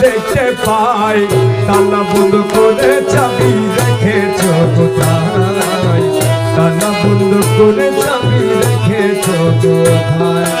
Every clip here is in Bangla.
দেখতে পাই তালা বন্ধ করে চাবি রেখেছ কোথায় তালা বন্ধ করে চাবি রেখেছ কোথায়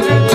তালা